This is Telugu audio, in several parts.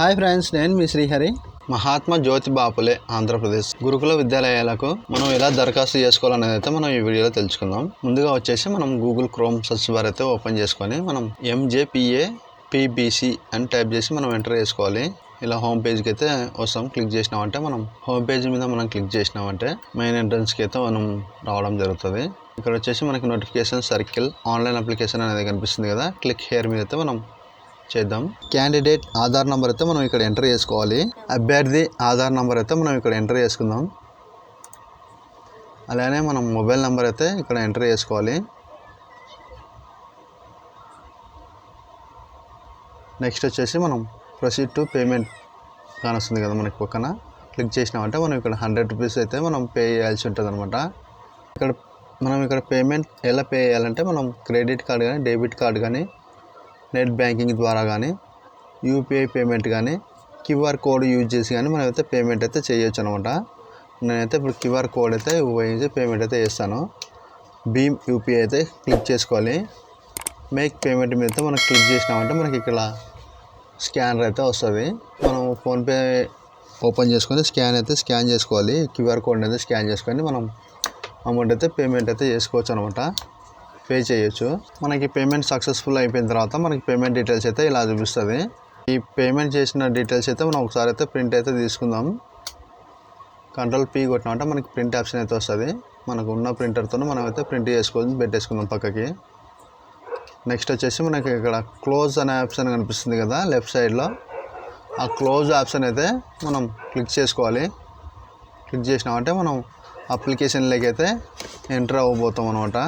హాయ్ ఫ్రెండ్స్ నేను మీ శ్రీహరి. మహాత్మా జ్యోతి బాపులే ఆంధ్రప్రదేశ్. గురుకుల విద్యాలయాలకు మనం ఎలా దరఖాస్తు చేసుకోవాలనేది అయితే మనం ఈ వీడియోలో తెలుసుకుందాం. ముందుగా వచ్చేసి మనం గూగుల్ క్రోమ్ సెర్చ్ బార్ అయితే ఓపెన్ చేసుకొని మనం ఎంజేపిఏ పిబిసి అని టైప్ చేసి మనం ఎంటర్ చేసుకోవాలి. ఇలా హోమ్ పేజ్కి అయితే వస్తాం. క్లిక్ చేసినామంటే మనం హోమ్ పేజ్ మీద మనం క్లిక్ చేసినామంటే మెయిన్ ఎంట్రన్స్కి అయితే మనం రావడం జరుగుతుంది. ఇక్కడ వచ్చేసి మనకి నోటిఫికేషన్ సర్కిల్ ఆన్లైన్ అప్లికేషన్ అనేది కనిపిస్తుంది కదా. క్లిక్ హేర్ మీద అయితే మనం చేద్దాం. క్యాండిడేట్ ఆధార్ నెంబర్ అయితే మనం ఇక్కడ ఎంటర్ చేసుకోవాలి. అభ్యర్థి ఆధార్ నెంబర్ అయితే మనం ఇక్కడ ఎంటర్ చేసుకుందాం. అలానే మనం మొబైల్ నెంబర్ అయితే ఇక్కడ ఎంటర్ చేసుకోవాలి. నెక్స్ట్ వచ్చేసి మనం ప్రొసీడ్ టు పేమెంట్ కానొస్తుంది కదా మనకి పక్కన. క్లిక్ చేసినామంటే మనం ఇక్కడ హండ్రెడ్ రూపీస్ అయితే మనం పే చేయాల్సి ఉంటుంది అనమాట ఇక్కడ మనం ఇక్కడ పేమెంట్ ఎలా పే చేయాలంటే మనం క్రెడిట్ కార్డ్ కానీ డెబిట్ కార్డ్ కానీ నెట్ బ్యాంకింగ్ ద్వారా కానీ యూపీఐ పేమెంట్ కానీ క్యూఆర్ కోడ్ యూజ్ చేసి కానీ మనం అయితే పేమెంట్ అయితే చేయొచ్చు అనమాట నేనైతే ఇప్పుడు క్యూఆర్ కోడ్ అయితే ఉపయోగించి పేమెంట్ అయితే చేస్తాను. భీమ్ యూపీఐ అయితే క్లిక్ చేసుకోవాలి. మేక్ పేమెంట్ మీద అయితే మనం క్లిక్ చేసినామంటే మనకి ఇక్కడ స్కానర్ అయితే వస్తుంది. మనం ఫోన్పే ఓపెన్ చేసుకొని స్కాన్ అయితే స్కాన్ చేసుకోవాలి. క్యూఆర్ కోడ్ అయితే స్కాన్ చేసుకొని మనం అమౌంట్ అయితే పేమెంట్ అయితే చేసుకోవచ్చు అనమాట పే చేయొచ్చు. మనకి పేమెంట్ సక్సెస్ఫుల్ అయిపోయిన తర్వాత మనకి పేమెంట్ డీటెయిల్స్ అయితే ఇలా చూపిస్తుంది. ఈ పేమెంట్ చేసిన డీటెయిల్స్ అయితే మనం ఒకసారి అయితే ప్రింట్ అయితే తీసుకుందాం. కంట్రోల్ పీ కొట్టినామంటే మనకి ప్రింట్ ఆప్షన్ అయితే వస్తుంది. మనకు ఉన్న ప్రింటర్తో మనం అయితే ప్రింట్ చేసుకొని పెట్టేసుకుందాం పక్కకి. నెక్స్ట్ వచ్చేసి మనకి ఇక్కడ క్లోజ్ అనే ఆప్షన్ కనిపిస్తుంది కదా లెఫ్ట్ సైడ్లో ఆ క్లోజ్ ఆప్షన్ అయితే మనం క్లిక్ చేసుకోవాలి. క్లిక్ చేసినామంటే మనం అప్లికేషన్లోకి అయితే ఎంటర్ అవ్వబోతాం అనమాట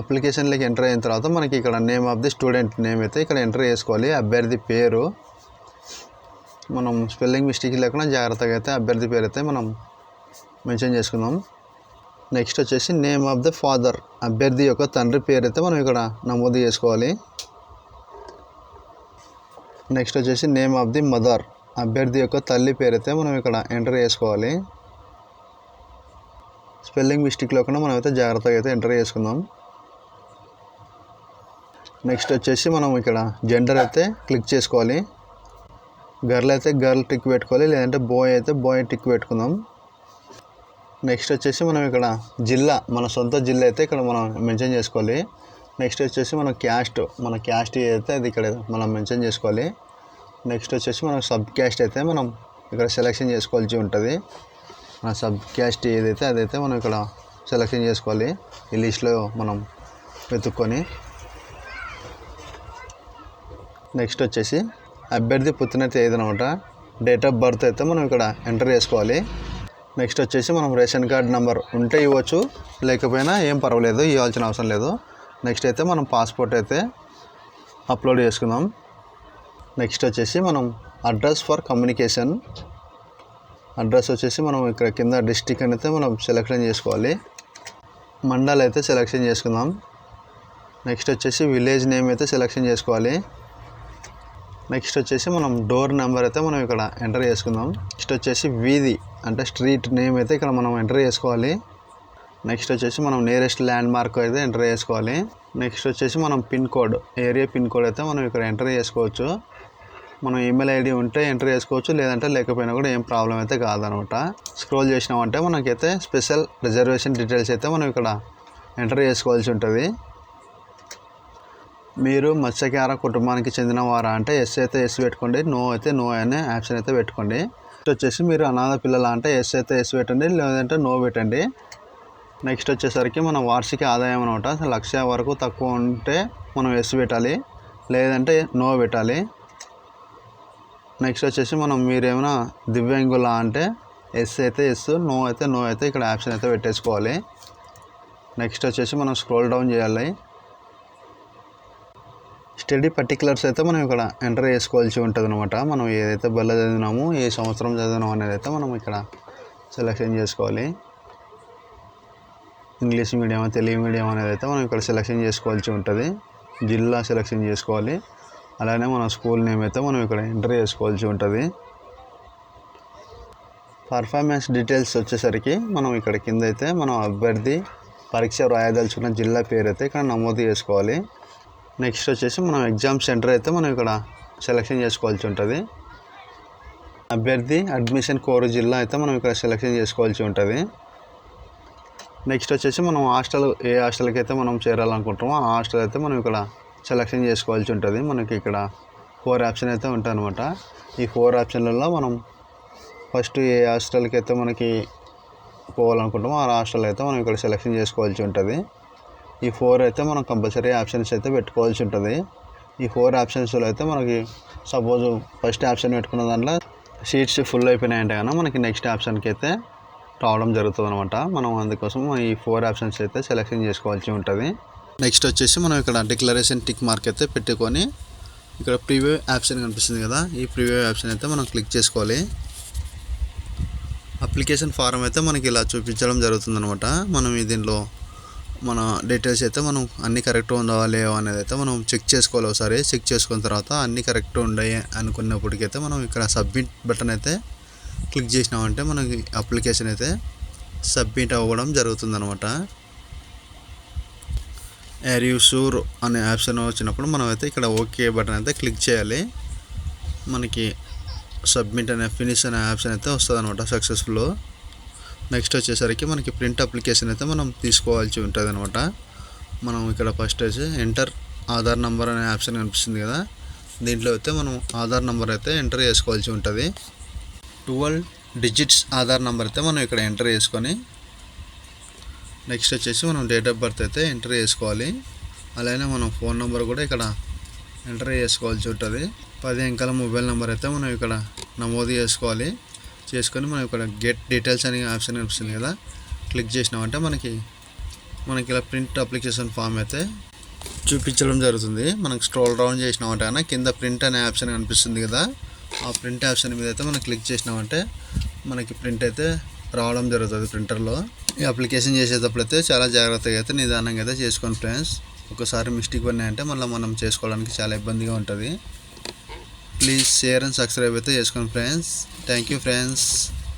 అప్లికేషన్లోకి ఎంటర్ అయిన తర్వాత మనకి ఇక్కడ name of the student name అయితే ఇక్కడ ఎంటర్ చేసుకోవాలి అభ్యర్థి పేరు. మనం స్పెల్లింగ్ మిస్టేక్ లేకుండా జాగ్రత్తగా అయితే అభ్యర్థి పేరు అయితే మనం మెన్షన్ చేసుకుందాం నెక్స్ట్ వచ్చేసి నేమ్ ఆఫ్ ద ఫాదర్ అభ్యర్థి యొక్క తండ్రి పేరు అయితే మనం ఇక్కడ నమోదు చేసుకోవాలి. నెక్స్ట్ వచ్చేసి నేమ్ ఆఫ్ ది మదర్ అభ్యర్థి యొక్క తల్లి పేరు అయితే మనం ఇక్కడ ఎంటర్ చేసుకోవాలి. స్పెల్లింగ్ మిస్టేక్ లేకుండా మనం అయితే జాగ్రత్తగా అయితే ఎంటర్ చేసుకుందాం నెక్స్ట్ వచ్చేసి మనం ఇక్కడ జెండర్ అయితే క్లిక్ చేసుకోవాలి. గర్ల్ అయితే గర్ల్ టిక్ పెట్టుకోవాలి లేదంటే బాయ్ అయితే బాయ్ టిక్ పెట్టుకుందాం. నెక్స్ట్ వచ్చేసి మనం ఇక్కడ జిల్లా మన సొంత జిల్లా అయితే ఇక్కడ మనం మెన్షన్ చేసుకోవాలి. నెక్స్ట్ వచ్చేసి మన క్యాస్ట్ మన క్యాస్ట్ అయితే అది ఇక్కడ మనం మెన్షన్ చేసుకోవాలి. నెక్స్ట్ వచ్చేసి మనం సబ్ క్యాస్ట్ అయితే మనం ఇక్కడ సెలెక్షన్ చేసుకోవాల్సి ఉంటుంది. మన సబ్ క్యాస్ట్ ఏదైతే అదైతే మనం ఇక్కడ సెలెక్షన్ చేసుకోవాలి. ఈ లిస్ట్లో మనం వెతుక్కొని నెక్స్ట్ వచ్చేసి అభ్యర్థి పుట్టిన తేదీ అనమాట డేట్ ఆఫ్ బర్త్ అయితే మనం ఇక్కడ ఎంటర్ చేసుకోవాలి. నెక్స్ట్ వచ్చేసి మనం రేషన్ కార్డ్ నెంబర్ ఉంటే ఇవ్వచ్చు లేకపోయినా ఏం పర్వాలేదు ఇవ్వాల్సిన అవసరం లేదు. నెక్స్ట్ అయితే మనం పాస్పోర్ట్ అయితే అప్లోడ్ చేసుకుందాం. నెక్స్ట్ వచ్చేసి మనం అడ్రస్ ఫర్ కమ్యూనికేషన్ అడ్రస్ వచ్చేసి మనం ఇక్కడ కింద డిస్టిక్ అని అయితే మనం సెలెక్షన్ చేసుకోవాలి. మండల్ అయితే సెలెక్షన్ చేసుకుందాం. నెక్స్ట్ వచ్చేసి విలేజ్ నేమ్ అయితే సెలెక్షన్ చేసుకోవాలి. నెక్స్ట్ వచ్చేసి మనం డోర్ నెంబర్ అయితే మనం ఇక్కడ ఎంటర్ చేసుకుందాం. నెక్స్ట్ వచ్చేసి వీధి అంటే స్ట్రీట్ నేమ్ అయితే ఇక్కడ మనం ఎంటర్ చేసుకోవాలి. నెక్స్ట్ వచ్చేసి మనం నియరెస్ట్ ల్యాండ్ మార్క్ అయితే ఎంటర్ చేసుకోవాలి. నెక్స్ట్ వచ్చేసి మనం pin code area pin code అయితే మనం ఇక్కడ ఎంటర్ చేసుకోవచ్చు. మనం ఈమెయిల్ ఐడి ఉంటే ఎంటర్ చేసుకోవచ్చు లేదంటే లేకపోయినా కూడా ఏం ప్రాబ్లం అయితే కాదనమాట. స్క్రోల్ చేసినామంటే మనకైతే స్పెషల్ రిజర్వేషన్ డీటెయిల్స్ అయితే మనం ఇక్కడ ఎంటర్ చేసుకోవాల్సి ఉంటుంది. మీరు మత్స్యకార కుటుంబానికి చెందిన వారా అంటే ఎస్ అయితే ఎస్ పెట్టుకోండి నో అయితే నో అనే ఆప్షన్ అయితే పెట్టుకోండి. నెక్స్ట్ వచ్చేసి మీరు అనాథ పిల్లల అంటే ఎస్ అయితే ఎస్ పెట్టండి లేదంటే నో పెట్టండి. నెక్స్ట్ వచ్చేసరికి మన వార్షిక ఆదాయం అనమాట. లక్ష వరకు తక్కువ ఉంటే మనం ఎస్ పెట్టాలి లేదంటే నో పెట్టాలి. నెక్స్ట్ వచ్చేసి మనం మీరేమైనా దివ్యాంగులా అంటే ఎస్ అయితే ఎస్ నో అయితే నో అయితే ఇక్కడ ఆప్షన్ అయితే పెట్టేసుకోవాలి. నెక్స్ట్ వచ్చేసి మనం స్క్రోల్ డౌన్ చేయాలి. స్టడీ పర్టికులర్స్ అయితే మనం ఇక్కడ ఎంటర్ చేసుకోవాల్సి ఉంటుంది అనమాట మనం ఏదైతే బల్ల చదివినామో ఏ సంవత్సరం చదివినామో అనేది అయితే మనం ఇక్కడ సెలెక్షన్ చేసుకోవాలి. ఇంగ్లీష్ మీడియం తెలుగు మీడియం అనేది అయితే మనం ఇక్కడ సెలెక్షన్ చేసుకోవాల్సి ఉంటుంది. జిల్లా సెలెక్షన్ చేసుకోవాలి. అలానే మన స్కూల్ నేమ్ అయితే మనం ఇక్కడ ఎంటర్ చేసుకోవాల్సి ఉంటుంది. పర్ఫార్మెన్స్ డీటెయిల్స్ వచ్చేసరికి మనం ఇక్కడ కింద అయితే మనం అభ్యర్థి పరీక్ష రాయదలుచుకున్న జిల్లా పేరు అయితే ఇక్కడ నమోదు చేసుకోవాలి. నెక్స్ట్ వచ్చేసి మనం ఎగ్జామ్ సెంటర్ అయితే మనం ఇక్కడ సెలెక్షన్ చేసుకోవాల్సి ఉంటుంది. అభ్యర్థి అడ్మిషన్ కోరు జిల్లా అయితే మనం ఇక్కడ సెలెక్షన్ చేసుకోవాల్సి ఉంటుంది. నెక్స్ట్ వచ్చేసి మనం హాస్టల్ ఏ హాస్టల్కి అయితే మనం చేరాలనుకుంటామో ఆ హాస్టల్ అయితే మనం ఇక్కడ సెలెక్షన్ చేసుకోవాల్సి ఉంటుంది. మనకి ఇక్కడ ఫోర్ ఆప్షన్ అయితే ఉంటాయన్నమాట. ఈ ఫోర్ ఆప్షన్లలో మనం ఫస్ట్ ఏ హాస్టల్కి అయితే మనకి పోవాలనుకుంటామో ఆ హాస్టల్ అయితే మనం ఇక్కడ సెలెక్షన్ చేసుకోవాల్సి ఉంటుంది. ఈ ఫోర్ అయితే మనం కంపల్సరీ ఆప్షన్స్ అయితే పెట్టుకోవాల్సి ఉంటుంది. ఈ ఫోర్ ఆప్షన్స్లో అయితే మనకి సపోజ్ ఫస్ట్ ఆప్షన్ పెట్టుకున్న దాంట్లో సీట్స్ ఫుల్ అయిపోయినాయంటే కన్నా మనకి నెక్స్ట్ ఆప్షన్కి అయితే రావడం జరుగుతుంది అనమాట మనం అందుకోసం ఈ ఫోర్ ఆప్షన్స్ అయితే సెలెక్షన్ చేసుకోవాల్సి ఉంటుంది. నెక్స్ట్ వచ్చేసి మనం ఇక్కడ డిక్లరేషన్ టిక్ మార్క్ అయితే పెట్టుకొని ఇక్కడ ప్రివ్యూ ఆప్షన్ కనిపిస్తుంది కదా ఈ ప్రివ్యూ ఆప్షన్ అయితే మనం క్లిక్ చేసుకోవాలి. అప్లికేషన్ ఫారం అయితే మనకి ఇలా చూపించడం జరుగుతుంది అనమాట మనం ఈ దీనిలో మన డీటెయిల్స్ అయితే మనం అన్నీ కరెక్ట్ ఉందా లేవో అనేది అయితే మనం చెక్ చేసుకోవాలి ఒకసారి. చెక్ చేసుకున్న తర్వాత అన్నీ కరెక్ట్ ఉన్నాయి అనుకున్నప్పటికైతే మనం ఇక్కడ సబ్మిట్ బటన్ అయితే క్లిక్ చేసినామంటే మనకి అప్లికేషన్ అయితే సబ్మిట్ అవ్వడం జరుగుతుంది అనమాట ఎర్ యూ షూర్ అనే ఆప్షన్ వచ్చినప్పుడు మనం అయితే ఇక్కడ ఓకే బటన్ అయితే క్లిక్ చేయాలి. మనకి సబ్మిట్ అనే ఫినిష్ అనే ఆప్షన్ అయితే వస్తుంది అనమాట సక్సెస్ఫుల్ నెక్స్ట్ వచ్చేసరికి మనకి ప్రింట్ అప్లికేషన్ అయితే మనం తీసుకోవాల్సి ఉంటుంది అనమాట మనం ఇక్కడ ఫస్ట్ వచ్చి ఎంటర్ ఆధార్ నెంబర్ అనే ఆప్షన్ కనిపిస్తుంది కదా. దీంట్లో అయితే మనం ఆధార్ నెంబర్ అయితే ఎంటర్ చేసుకోవాల్సి ఉంటుంది. ట్వెల్వ్ డిజిట్స్ ఆధార్ నెంబర్ అయితే మనం ఇక్కడ ఎంటర్ చేసుకొని నెక్స్ట్ వచ్చేసి మనం డేట్ ఆఫ్ బర్త్ అయితే ఎంటర్ చేసుకోవాలి. అలానే మనం ఫోన్ నెంబర్ కూడా ఇక్కడ ఎంటర్ చేసుకోవాల్సి ఉంటుంది. పది అంకెల మొబైల్ నెంబర్ అయితే మనం ఇక్కడ నమోదు చేసుకోవాలి. చేసుకొని మనం ఇక్కడ గెట్ డీటెయిల్స్ అనే ఆప్షన్ కనిపిస్తుంది కదా. క్లిక్ చేసినామంటే మనకి మనకి ఇలా ప్రింట్ అప్లికేషన్ ఫామ్ అయితే చూపించడం జరుగుతుంది. మనకి స్క్రోల్ డౌన్ చేసినామంటే కింద ప్రింట్ అనే ఆప్షన్ కనిపిస్తుంది కదా. ఆ ప్రింట్ ఆప్షన్ మీద అయితే మనం క్లిక్ చేసినామంటే మనకి ప్రింట్ అయితే రావడం జరుగుతుంది ప్రింటర్లో ఈ అప్లికేషన్ చేసేటప్పుడు అయితే చాలా జాగ్రత్తగా అయితే నిదానంగా అయితే చేసుకోండి ఫ్రెండ్స్ ఒకసారి మిస్టేక్ పడినాయంటే మళ్ళీ మనం చేసుకోవడానికి చాలా ఇబ్బందిగా ఉంటుంది. ప్లీజ్ షేర్ అండ్ సబ్స్క్రైబ్ అయితే చేసుకోండి ఫ్రెండ్స్ థ్యాంక్ యూ ఫ్రెండ్స్